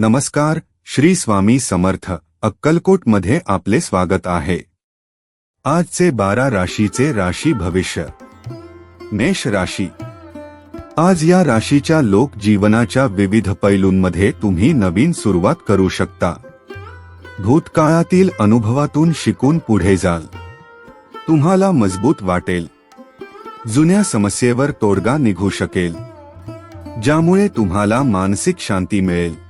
नमस्कार श्री स्वामी समर्थ अक्कलकोटमध्ये आपले स्वागत आहे. आजचे बारा राशीचे राशी भविष्य. मेष राशी. आज या राशीच्या लोक जीवनाच्या विविध पैलूंमध्ये तुम्ही नवीन सुरुवात करू शकता. भूतकाळातील अनुभवातून शिकून पुढे जाल. तुम्हाला मजबूत वाटेल. जुन्या समस्येवर तोडगा निघू शकेल. ज्यामुळे तुम्हाला मानसिक शांती मिळेल.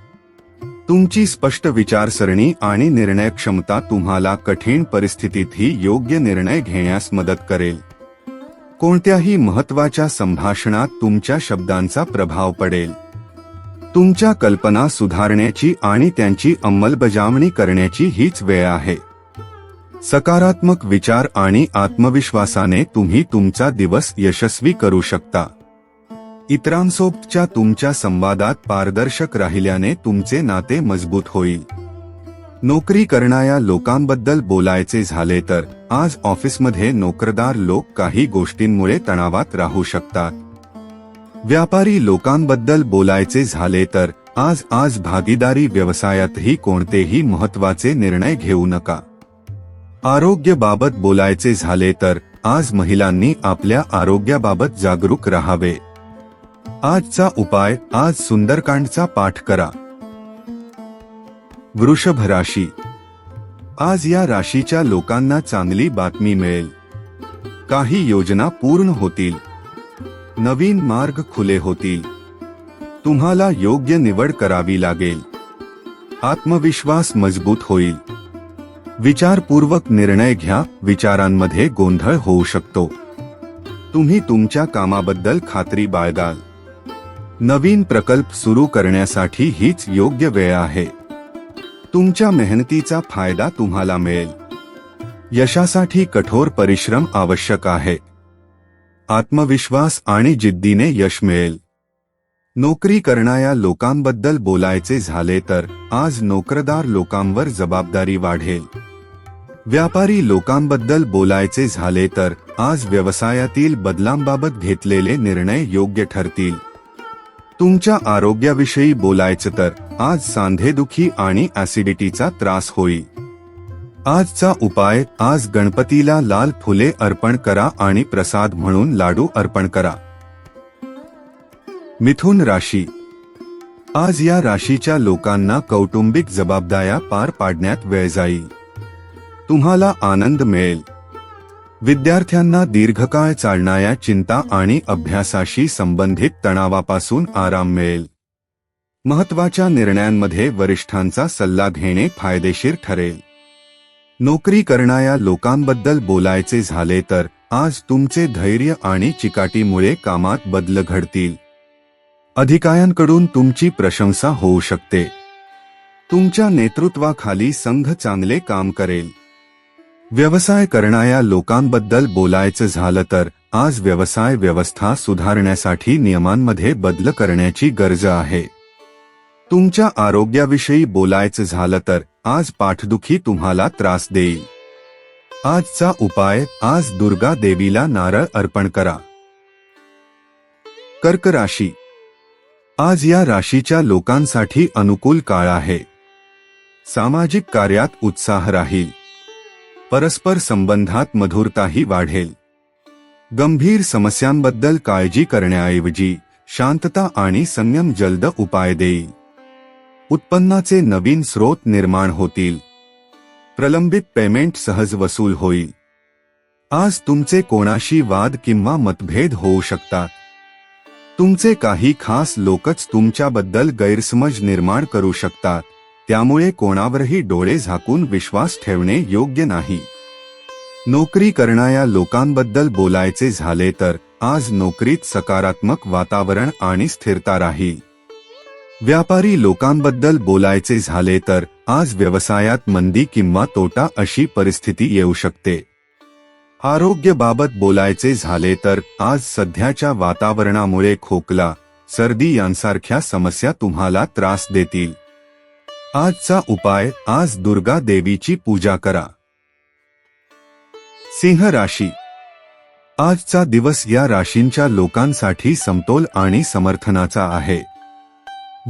तुमची स्पष्ट विचारसरणी आणि निर्णय क्षमता तुम्हाला कठीण परिस्थितीतही योग्य निर्णय घेण्यास मदत करेल. कोणत्याही महत्त्वाच्या संभाषणात तुमच्या शब्दांचा प्रभाव पडेल. तुमच्या कल्पना सुधारण्याची आणि त्यांची अंमलबजावणी करण्याची हीच वेळ आहे. सकारात्मक विचार आणि आत्मविश्वासाने तुम्ही तुमचा दिवस यशस्वी करू शकता. इतरांसोबतच्या तुमच्या संवादात पारदर्शक राहिल्याने तुमचे नाते मजबूत होईल. नोकरी करणाऱ्या लोकांबद्दल बोलायचे झाले तर आज ऑफिसमध्ये नोकरदार लोक काही गोष्टींमुळे तणावात राहू शकतात. व्यापारी लोकांबद्दल बोलायचे झाले तर आज आज भागीदारी व्यवसायातही कोणतेही महत्त्वाचे निर्णय घेऊ नका. आरोग्याबाबत बोलायचे झाले तर आज महिलांनी आपल्या आरोग्याबाबत जागरूक राहावे. आजचा उपाय आज सुंदरकांडचा पाठ करा. वृषभ राशी आज या राशीच्या लोकांना चांगली बातमी मिळेल. काही योजना पूर्ण होतील. नवीन मार्ग खुले होतील. तुम्हाला योग्य निवड करावी लागेल. आत्मविश्वास मजबूत होईल. विचारपूर्वक निर्णय घ्या विचारांमध्ये गोंधळ होऊ शकतो. तुम्ही तुमच्या कामाबद्दल खात्री बाळगाल. नवीन प्रकल्प सुरू करण्यासाठी हीच योग्य वेळ आहे. तुमच्या मेहनतीचा फायदा तुम्हाला मिळेल. यशासाठी कठोर परिश्रम आवश्यक आहे. आत्मविश्वास आणि जिद्दीने यश मिळेल. नोकरी करणाऱ्या लोकांबद्दल बोलायचे झाले तर आज नोकरदार लोकांवर जबाबदारी वाढेल. व्यापारी लोकांबद्दल बोलायचे झाले तर आज व्यवसायातील बदलांबाबत घेतलेले निर्णय योग्य ठरतील. तुमच्या आरोग्याविषयी बोलायचं तर आज सांधेदुखी आणि ऍसिडिटीचा त्रास होईल. आजचा उपाय आज गणपतीला लाल फुले अर्पण करा आणि प्रसाद म्हणून लाडू अर्पण करा. मिथुन राशी. आज या राशीच्या लोकांना कौटुंबिक जबाबदाऱ्या पार पाडण्यात वेळ जाईल. तुम्हाला आनंद मिळेल. विद्यार्थ्यांना दीर्घकाळ चालणाऱ्या चिंता आणि अभ्यासाशी संबंधित तणावापासून आराम मिळेल. महत्त्वाच्या निर्णयांमध्ये वरिष्ठांचा सल्ला घेणे फायदेशीर ठरेल. नोकरी करणाऱ्या लोकांबद्दल बोलायचे झाले तर आज तुमचे धैर्य आणि चिकाटीमुळे कामात बदल घडतील. अधिकाऱ्यांकडून तुमची प्रशंसा होऊ शकते. तुमच्या नेतृत्वाखाली संघ चांगले काम करेल. व्यवसाय करणाऱ्या लोकांबद्दल बोलायचं झालं तर आज व्यवसाय व्यवस्था सुधारण्यासाठी नियमांमध्ये बदल करण्याची गरज आहे. तुमच्या आरोग्याविषयी बोलायचं झालं तर आज पाठदुखी तुम्हाला त्रास देईल. आजचा उपाय आज दुर्गा देवीला नारळ अर्पण करा. कर्क राशी. आज या राशीच्या लोकांसाठी अनुकूल काळ आहे. सामाजिक कार्यात उत्साह राहील. परस्पर संबंधात मधुरताही वाढेल. गंभीर समस्यांबद्दल काळजी करण्याऐवजी शांतता आणि संयम जलद उपाय देईल. उत्पन्नाचे नवीन स्रोत निर्माण होतील. प्रलंबित पेमेंट सहज वसूल होईल. आज तुमचे कोणाशी वाद किंवा मतभेद होऊ शकतात. तुमचे काही खास लोकच तुमच्याबद्दल गैरसमज निर्माण करू शकतात. त्यामुळे कोणावरही डोळे झाकून विश्वास ठेवणे योग्य नाही. नोकरी करणाऱ्या लोकांबद्दल बोलायचे झाले तर आज नोकरीत सकारात्मक वातावरण आणि स्थिरता राहील. व्यापारी लोकांबद्दल बोलायचे झाले तर आज व्यवसायात मंदी किंवा तोटा अशी परिस्थिती येऊ शकते. आरोग्यबाबत बोलायचे झाले तर आज सध्याच्या वातावरणामुळे खोकला सर्दी यांसारख्या समस्या तुम्हाला त्रास देतील. आजचा उपाय आज दुर्गा देवीची पूजा करा. सिंह राशी. आजचा दिवस या राशींच्या लोकांसाठी समतोल आणि समर्थनाचा आहे.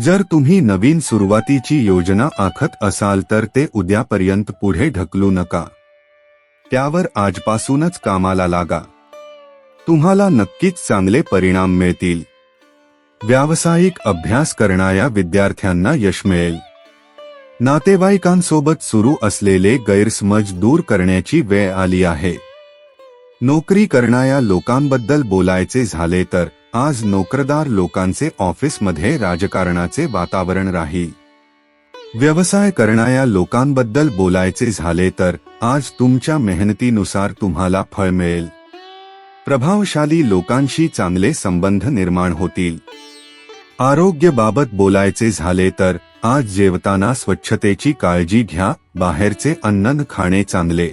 जर तुम्ही नवीन सुरुवातीची योजना आखत असाल तर ते उद्यापर्यंत पुढे ढकलू नका. त्यावर आजपासूनच कामाला लागा. तुम्हाला नक्कीच चांगले परिणाम मिळतील. व्यावसायिक अभ्यास करणाऱ्या विद्यार्थ्यांना यश मिळेल. नातेवाईकांसोबत सुरू असलेले गैरसमज दूर करण्याची वेळ आली आहे. नोकरी करणाऱ्या लोकांबद्दल बोलायचे झाले तर आज नोकरदार लोकांचे ऑफिसमध्ये राजकारणाचे वातावरण राहील. व्यवसाय करणाऱ्या लोकांबद्दल बोलायचे झाले तर आज तुमच्या मेहनतीनुसार तुम्हाला फळ मिळेल. प्रभावशाली लोकांशी चांगले संबंध निर्माण होतील. आरोग्याबाबत बोलायचे झाले तर आज जेवताना स्वच्छतेची काळजी घ्या बाहेरचे अन्न खाणे चांगले.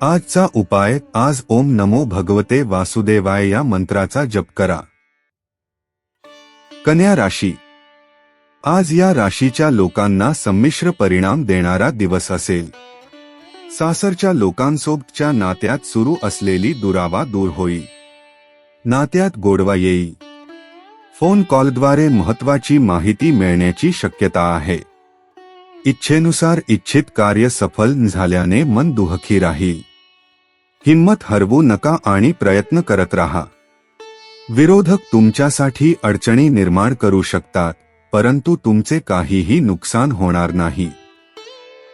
आजचा उपाय आज ओम नमो भगवते वासुदेवाय या मंत्राचा जप करा. कन्या राशी. आज या राशीच्या लोकांना संमिश्र परिणाम देणारा दिवस असेल. सासरच्या लोकांसोबतच्या नात्यात सुरू असलेली दुरावा दूर होईल नात्यात गोडवा येईल फोन कॉलद्वारे महत्वाची माहिती मिळण्याची शक्यता आहे. इच्छेनुसार इच्छित कार्य सफल झाल्याने मन दुहखी राहील. हिंमत हरवू नका आणि प्रयत्न करत राहा. विरोधक तुमच्यासाठी अडचणी निर्माण करू शकतात परंतु तुमचे काहीही नुकसान होणार नाही.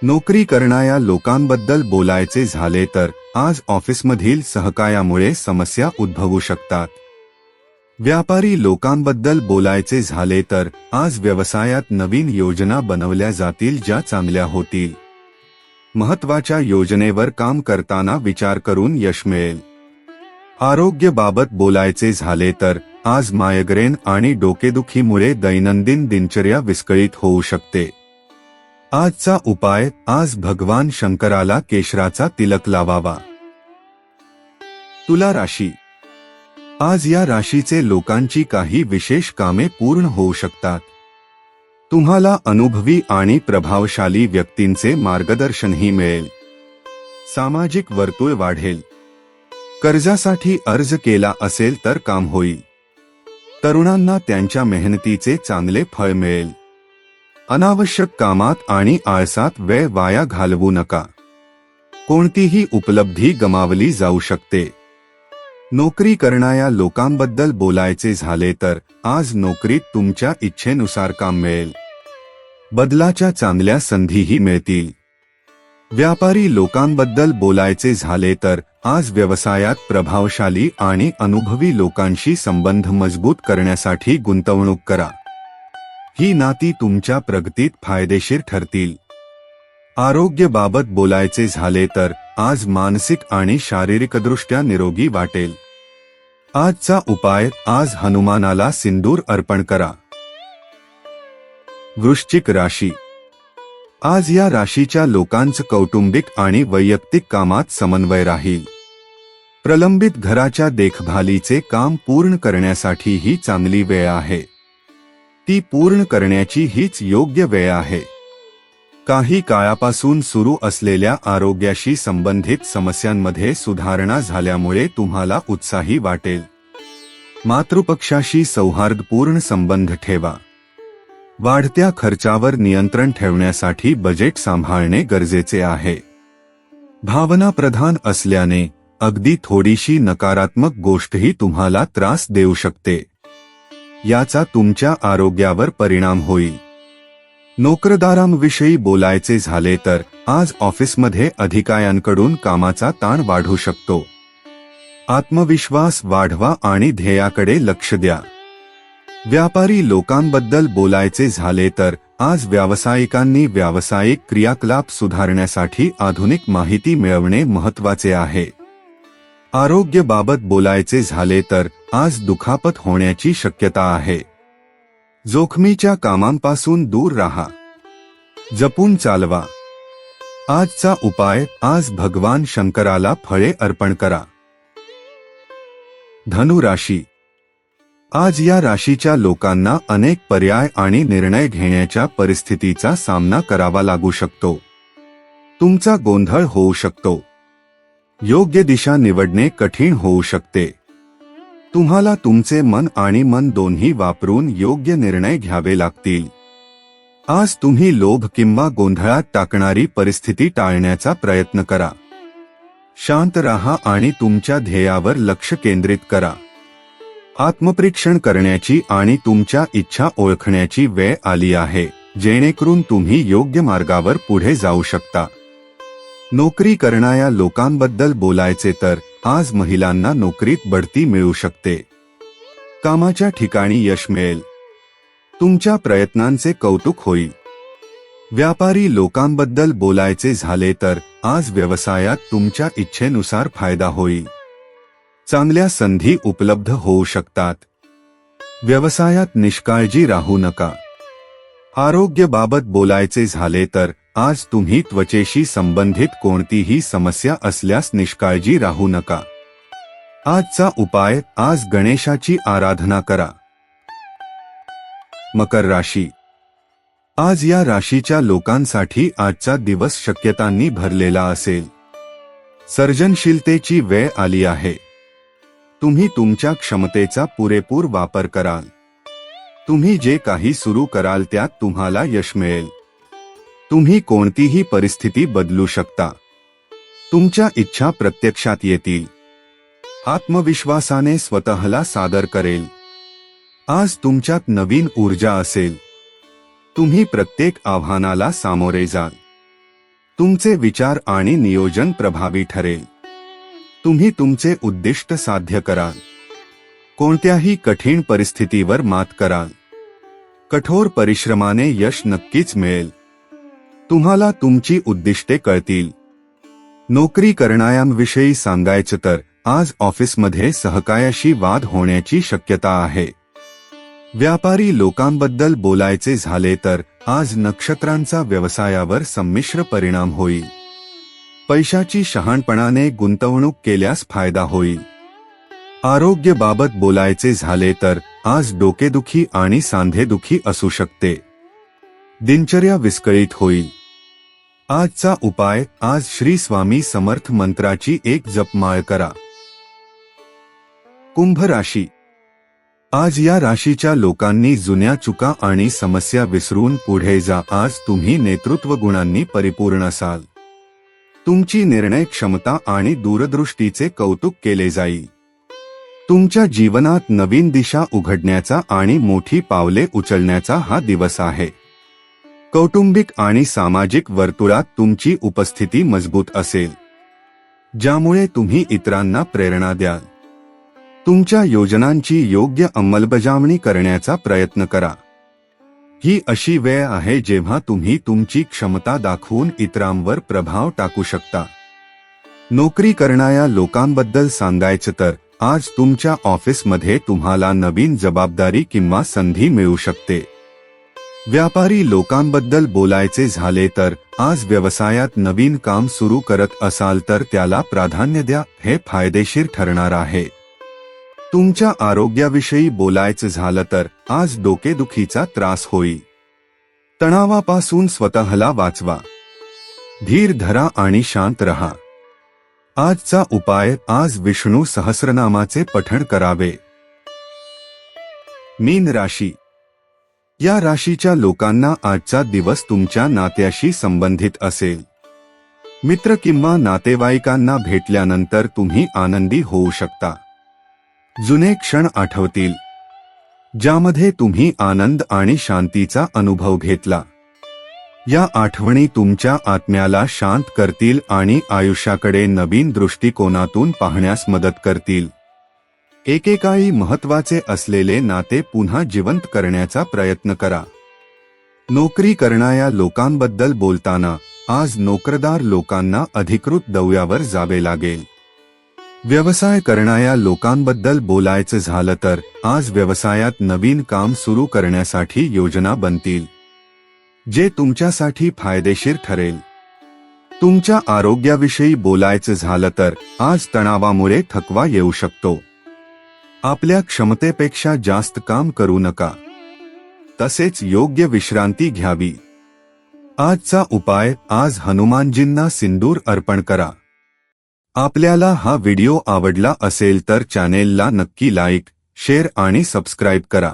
नोकरी करणाऱ्या लोकांबद्दल बोलायचे झाले तर आज ऑफिसमधील सहकायामुळे समस्या उद्भवू शकतात. व्यापारी लोकांबद्दल बोलायचे झाले तर आज व्यवसायात नवीन योजना बनवल्या जातील ज्या चांगल्या होतील. महत्त्वाच्या योजनेवर काम करताना विचार करून यश मिळेल. आरोग्यबाबत बोलायचे झाले तर आज मायग्रेन आणि डोकेदुखीमुळे दैनंदिन दिनचर्या विस्कळीत होऊ शकते. आजचा उपाय आज भगवान शंकराला केशराचा तिलक लावावा. तुला राशी आज या राशीचे लोकांची काही विशेष कामे पूर्ण होऊ शकतात. तुम्हाला अनुभवी आणि प्रभावशाली व्यक्तींचे मार्गदर्शनही मिळेल. सामाजिक वर्तुळ वाढेल. कर्जासाठी अर्ज केला असेल तर काम होईल. तरुणांना त्यांच्या मेहनतीचे चांगले फळ मिळेल. अनावश्यक कामात आणि आळसात वेळ वाया घालवू नका. कोणतीही उपलब्धी गमावली जाऊ शकते. नोकरी करणाऱ्या लोकांबद्दल बोलायचे झाले तर आज नोकरीत तुमच्या इच्छेनुसार काम मिळेल. बदलाच्या चांगल्या संधीही मिळतील. व्यापारी लोकांबद्दल बोलायचे झाले तर आज व्यवसायात प्रभावशाली आणि अनुभवी लोकांशी संबंध मजबूत करण्यासाठी गुंतवणूक करा. ही नाती तुमच्या प्रगतीत फायदेशीर ठरतील. आरोग्याबाबत बोलायचे झाले तर आज मानसिक आणि शारीरिकदृष्ट्या निरोगी वाटेल. आजचा उपाय आज हनुमानाला सिंदूर अर्पण करा. वृश्चिक राशी. आज या राशीच्या लोकांचं कौटुंबिक आणि वैयक्तिक कामात समन्वय राहील. प्रलंबित घराच्या देखभालीचे काम पूर्ण करण्यासाठी ही चांगली वेळ आहे. ती पूर्ण करण्याची हीच योग्य वेळ आहे. काही काळापासून सुरू असलेल्या आरोग्याशी संबंधित समस्यांमध्ये सुधारणा झाल्यामुळे तुम्हाला उत्साही वाटेल. मातृपक्षाशी सौहार्दपूर्ण संबंध ठेवा. वाढत्या खर्चावर नियंत्रण ठेवण्यासाठी बजेट सांभाळणे गरजेचे आहे. भावना प्रधान असल्याने अगदी थोडीशी नकारात्मक गोष्टही तुम्हाला त्रास देऊ शकते. याचा तुमच्या आरोग्यावर परिणाम होईल. नोकरदारांविषयी बोलायचे झाले तर आज ऑफिसमध्ये अधिकाऱ्यांकडून कामाचा ताण वाढू शकतो. आत्मविश्वास वाढवा आणि ध्येयाकडे लक्ष द्या. व्यापारी लोकांबद्दल बोलायचे झाले तर आज व्यावसायिकांनी व्यावसायिक क्रियाकलाप सुधारण्यासाठी आधुनिक माहिती मिळवणे महत्त्वाचे आहे. आरोग्याबाबत बोलायचे झाले तर आज दुखापत होण्याची शक्यता आहे. जोखमीच्या कामांपासून दूर राहा. जपून चालवा. आजचा उपाय आज भगवान शंकराला फळे अर्पण करा. धनु राशी. आज या राशीच्या लोकांना अनेक पर्याय आणि निर्णय घेण्याच्या परिस्थितीचा सामना करावा लागू शकतो. तुमचा गोंधळ होऊ शकतो. योग्य दिशा निवडणे कठीण होऊ शकते. तुम्हाला तुमचे मन आणि मन दोन्ही वापरून योग्य निर्णय घ्यावे लागतील. आज तुम्ही लोभ किंवा गोंधळात टाकणारी परिस्थिती टाळण्याचा प्रयत्न करा. शांत राहा आणि तुमच्या ध्येयावर लक्ष केंद्रित करा. आत्मपरीक्षण करण्याची आणि तुमच्या इच्छा ओळखण्याची वेळ आली आहे जेणेकरून तुम्ही योग्य मार्गावर पुढे जाऊ शकता. नोकरी करणाऱ्या लोकांबद्दल बोलायचे तर आज महिलांना नोकरीत बढती मिळू शकते. कामाच्या ठिकाणी यश मिळेल. तुमच्या प्रयत्नांचे कौतुक होईल. व्यापारी लोकांबद्दल बोलायचे झाले तर आज व्यवसायात तुमच्या इच्छेनुसार फायदा होईल. चांगल्या संधी उपलब्ध होऊ शकतात. व्यवसायात निष्काळजी राहू नका. आरोग्याबाबत बोलायचे झाले तर आज तुम्ही त्वचेशी संबंधित कोणतीही समस्या असल्यास निष्काळजी राहू नका. आजचा उपाय आज गणेशाची आराधना करा. मकर राशी. आज या राशीच्या लोकांसाठी आजचा दिवस शक्यतांनी भरलेला असेल. सर्जनशीलतेची वेळ आली आहे. तुम्ही तुमच्या क्षमतेचा पुरेपूर वापर कराल. तुम्ही जे काही सुरू कराल त्यात तुम्हाला यश मिळेल. तुम्ही कोणतीही परिस्थिती बदलू शकता. तुमच्या इच्छा प्रत्यक्षात येतील. आत्मविश्वासाने स्वतःला सादर करेल. आज तुमच्यात नवीन ऊर्जा असेल. तुम्ही प्रत्येक आव्हानाला सामोरे जाल. तुमचे विचार आणि नियोजन प्रभावी ठरेल. तुम्ही तुमचे उद्दिष्ट साध्य कराल. कोणत्याही कठीण परिस्थितीवर मात कराल. कठोर परिश्रमाने यश नक्कीच मिळेल. तुम्हाला तुमची उद्दिष्टे कळतील. नोकरी करणाऱ्यांविषयी सांगायचं तर आज ऑफिसमध्ये सहकायाशी वाद होण्याची शक्यता आहे. व्यापारी लोकांबद्दल बोलायचे झाले तर आज नक्षत्रांचा व्यवसायावर संमिश्र परिणाम होईल. पैशाची शहाणपणाने गुंतवणूक केल्यास फायदा होईल. आरोग्यबाबत बोलायचे झाले तर आज डोकेदुखी आणि सांधेदुखी असू शकते. दिनचर्या विस्कळीत होईल. आजचा उपाय आज श्री स्वामी समर्थ मंत्राची एक जपमाळ करा. कुंभ राशी. आज या राशीच्या लोकांनी जुन्या चुका आणि समस्या विसरून पुढे जा. आज तुम्ही नेतृत्व गुणांनी परिपूर्ण असाल तुमची निर्णय क्षमता आणि दूरदृष्टीचे कौतुक केले जाईल. तुमच्या जीवनात नवीन दिशा उघडण्याचा आणि मोठी पावले उचलण्याचा हा दिवस आहे. कौटुंबिक आणि सामाजिक वर्तुळात तुमची उपस्थिती मजबूत असेल. ज्यामुळे तुम्ही इतरांना प्रेरणा द्याल. तुमच्या योजनांची योग्य अंमलबजावणी करण्याचा प्रयत्न करा. ही अशी वेळ आहे जेव्हा तुम्ही तुमची क्षमता दाखवून इतरांवर प्रभाव टाकू शकता. नोकरी करणाऱ्या लोकांबद्दल सांगायचं तर आज तुमच्या ऑफिसमध्ये तुम्हाला नवीन जबाबदारी किंवा संधी मिळू शकते. व्यापारी लोकांबद्दल बोलायचे झाले तर आज व्यवसायात नवीन काम सुरू करत असाल तर त्याला प्राधान्य द्या हे फायदेशीर ठरणार आहे. तुमच्या आरोग्याविषयी बोलायचं झालं तर आज डोकेदुखीचा त्रास होई. तणावापासून स्वतःला वाचवा. धीर धरा आणि शांत रहा. आजचा उपाय आज विष्णू सहस्रनामाचे पठण करावे. मीन राशी या राशीच्या लोकांना आजचा दिवस तुमच्या नात्याशी संबंधित असेल. मित्र किंवा नातेवाईकांना भेटल्यानंतर तुम्ही आनंदी होऊ शकता. जुने क्षण आठवतील. ज्यामध्ये तुम्ही आनंद आणि शांतीचा अनुभव घेतला. या आठवणी तुमच्या आत्म्याला शांत करतील आणि आयुष्याकडे नवीन दृष्टिकोनातून पाहण्यास मदत करतील. एकेकाळी महत्त्वाचे असलेले नाते पुन्हा जिवंत करण्याचा प्रयत्न करा. नोकरी करणाऱ्या लोकांबद्दल बोलताना आज नोकरदार लोकांना अधिकृत दौऱ्यावर जावे लागेल. व्यवसाय करणाऱ्या लोकांबद्दल बोलायचं झालं तर आज व्यवसायात नवीन काम सुरू करण्यासाठी योजना बनतील. जे तुमच्यासाठी फायदेशीर ठरेल. तुमच्या आरोग्याविषयी बोलायचं झालं तर आज तणावामुळे थकवा येऊ शकतो. आपल्या क्षमतेपेक्षा जास्त काम करू नका. तसेच योग्य विश्रांती घ्यावी. आजचा उपाय आज हनुमानजींना सिंदूर अर्पण करा. आपल्याला हा व्हिडिओ आवडला असेल तर चॅनेलला नक्की लाईक शेअर आणि सबस्क्राईब करा.